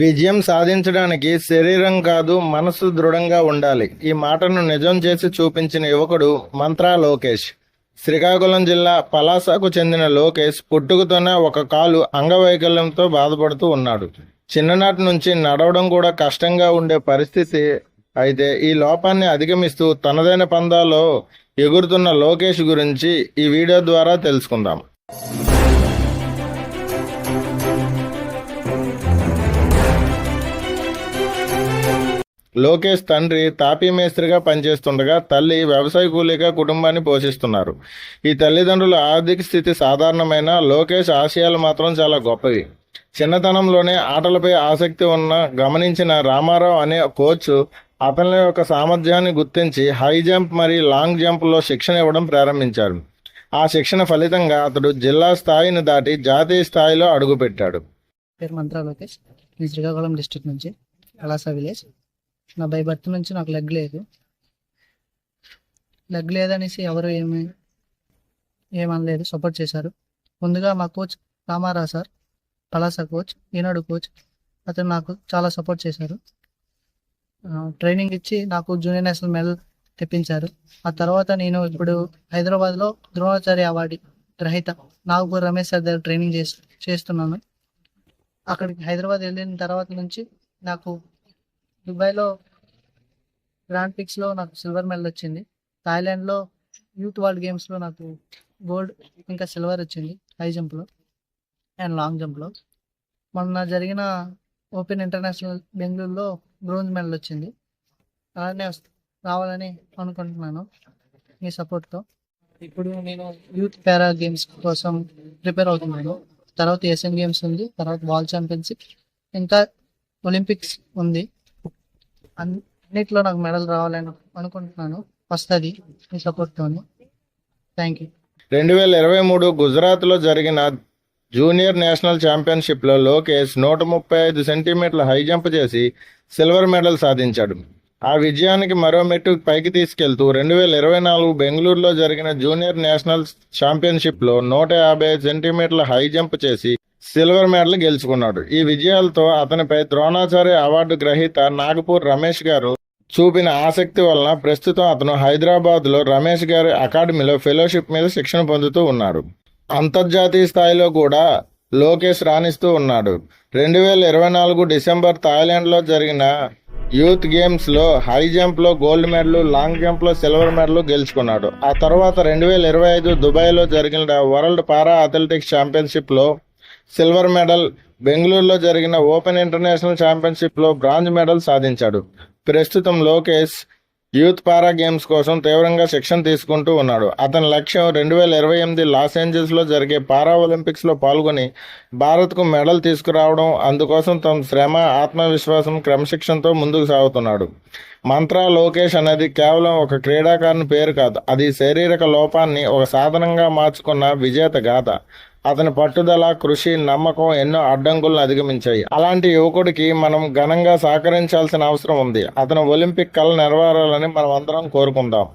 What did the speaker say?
విజయం సాధించడానికి శరీరం కాదు మనసు దృఢంగా ఉండాలి. ఈ మాటను నిజం చేసి చూపించిన యువకుడు మంత్రా లోకేష్. శ్రీకాకుళం జిల్లా పలాసకు చెందిన లోకేష్ పుట్టుకతోనే ఒక కాలు అంగవైకల్యంతో బాధపడుతూ ఉన్నాడు. చిన్ననాటి నుంచి నడవడం కూడా కష్టంగా ఉండే పరిస్థితి అయితే ఈ లోపాన్ని అధిగమిస్తూ తనదైన పందాలో ఎగురుతున్న లోకేష్ గురించి ఈ వీడియో ద్వారా తెలుసుకుందాం. లోకేష్ తండ్రి తాపీ మేస్త్రిగా పనిచేస్తుండగా తల్లి వ్యవసాయ కూలీగా కుటుంబాన్ని పోషిస్తున్నారు. ఈ తల్లిదండ్రుల ఆర్థిక స్థితి సాధారణమైన లోకేష్ ఆశయాలు మాత్రం చాలా గొప్పవి. చిన్నతనంలోనే ఆటలపై ఆసక్తి ఉన్న గమనించిన రామారావు అనే కోచ్ అతని యొక్క సామర్థ్యాన్ని గుర్తించి హై జంప్ మరియు లాంగ్ జంప్లో శిక్షణ ఇవ్వడం ప్రారంభించారు. ఆ శిక్షణ ఫలితంగా అతడు జిల్లా స్థాయిని దాటి జాతీయ స్థాయిలో అడుగుపెట్టాడు. పేరు మంత్రా లోకేష్. నేను శ్రీకాకుళం డిస్ట్రిక్ట్ నుంచి. కలాస విలేజ్. నా బై బర్త్ నుంచి నాకు లెగ్ లేదు. లెగ్ లేదనేసి ఎవరు ఏమి ఏమనలేదు సపోర్ట్ చేశారు. ముందుగా మా coach Ramarao sir Palasa coach Eenadu coach అతను నాకు చాలా సపోర్ట్ చేశారు. ట్రైనింగ్ ఇచ్చి నాకు జూనియర్ నేషనల్ మెడల్ తెప్పించారు. ఆ తర్వాత నేను ఇప్పుడు హైదరాబాద్లో ద్రోణాచార్య అవార్డు గ్రహీత నాగపూర్ రమేష్ సార్ దగ్గర ట్రైనింగ్ చేస్తున్నాను. అక్కడికి హైదరాబాద్ వెళ్ళిన తర్వాత నుంచి నాకు దుబాయ్లో గ్రాండ్ పిక్స్లో నాకు సిల్వర్ మెడల్ వచ్చింది. థాయిలాండ్లో యూత్ వరల్డ్ గేమ్స్లో నాకు గోల్డ్ ఇంకా సిల్వర్ వచ్చింది హై జంప్లో అండ్ లాంగ్ జంప్లో. మొన్న జరిగిన ఓపెన్ ఇంటర్నేషనల్ బెంగళూరులో బ్రోంజ్ మెడల్ వచ్చింది. అలానే రావాలని అనుకుంటున్నాను మీ సపోర్ట్తో. ఇప్పుడు నేను యూత్ పారా గేమ్స్ కోసం ప్రిపేర్ అవుతున్నాను. తర్వాత ఏషియన్ గేమ్స్ ఉంది తర్వాత వరల్డ్ ఛాంపియన్షిప్ ఇంకా ఒలింపిక్స్ ఉంది. అన్నిట్లో నాకు మెడల్ రావాలని అనుకుంటున్నాను. వస్తుంది మీ సపోర్ట్తోని థ్యాంక్ యూ రెండు వేల ఇరవై మూడు గుజరాత్లో జరిగిన జూనియర్ నేషనల్ ఛాంపియన్షిప్లో లోకేష్ నూట ముప్పై ఐదు సెంటీమీటర్ల హై జంప్ చేసి సిల్వర్ మెడల్ సాధించాడు. ఆ విజయానికి మరో మెట్టు పైకి తీసుకెళ్తూ రెండు వేల ఇరవై నాలుగు బెంగళూరులో జరిగిన జూనియర్ నేషనల్ ఛాంపియన్షిప్లో నూట యాభై ఐదు సెంటీమీటర్ల హై జంప్ చేసి సిల్వర్ మెడల్ గెలుచుకున్నాడు. ఈ విజయాలతో అతనిపై ద్రోణాచార్య అవార్డు గ్రహీత నాగపూర్ రమేష్ గారు చూపిన ఆసక్తి వలన ప్రస్తుతం అతను హైదరాబాద్లో రమేష్ గారి అకాడమీలో ఫెలోషిప్ మీద శిక్షణ పొందుతూ ఉన్నాడు. అంతర్జాతీయ స్థాయిలో కూడా లోకేష్ రాణిస్తూ ఉన్నాడు. రెండు వేల ఇరవై నాలుగు డిసెంబర్ థాయిలాండ్లో జరిగిన యూత్ గేమ్స్లో హై జంప్లో గోల్డ్ మెడల్ లాంగ్ జంప్లో సిల్వర్ మెడల్ గెలుచుకున్నాడు. ఆ తర్వాత రెండు వేల ఇరవై ఐదు దుబాయ్లో జరిగిన వరల్డ్ పారా అథ్లెటిక్స్ ఛాంపియన్షిప్లో సిల్వర్ మెడల్ బెంగళూరులో జరిగిన ఓపెన్ ఇంటర్నేషనల్ ఛాంపియన్షిప్లో బ్రాంజ్ మెడల్ సాధించాడు. ప్రస్తుతం లోకేష్ యూత్ పారా గేమ్స్ కోసం తీవ్రంగా శిక్షణ తీసుకుంటూ ఉన్నాడు. అతని లక్ష్యం రెండు వేల ఇరవై ఎనిమిది లాస్ ఏంజల్స్లో జరిగే పారా ఒలింపిక్స్లో పాల్గొని భారత్కు మెడల్ తీసుకురావడం అందుకోసం తమ శ్రమ ఆత్మవిశ్వాసం క్రమశిక్షణతో ముందుకు సాగుతున్నాడు. మంత్రా లోకేష్ అనేది కేవలం ఒక క్రీడాకారుని పేరు కాదు అది శారీరక లోపాన్ని ఒక సాధనంగా మార్చుకున్న విజేత గాథ. అతని పట్టుదల కృషి నమ్మకం ఎన్నో అడ్డంకులను అధిగమించాయి. అలాంటి యువకుడికి మనం ఘనంగా సహకరించాల్సిన అవసరం ఉంది. అతను ఒలింపిక్ కళ నెరవేరాలని మనం అందరం కోరుకుందాం.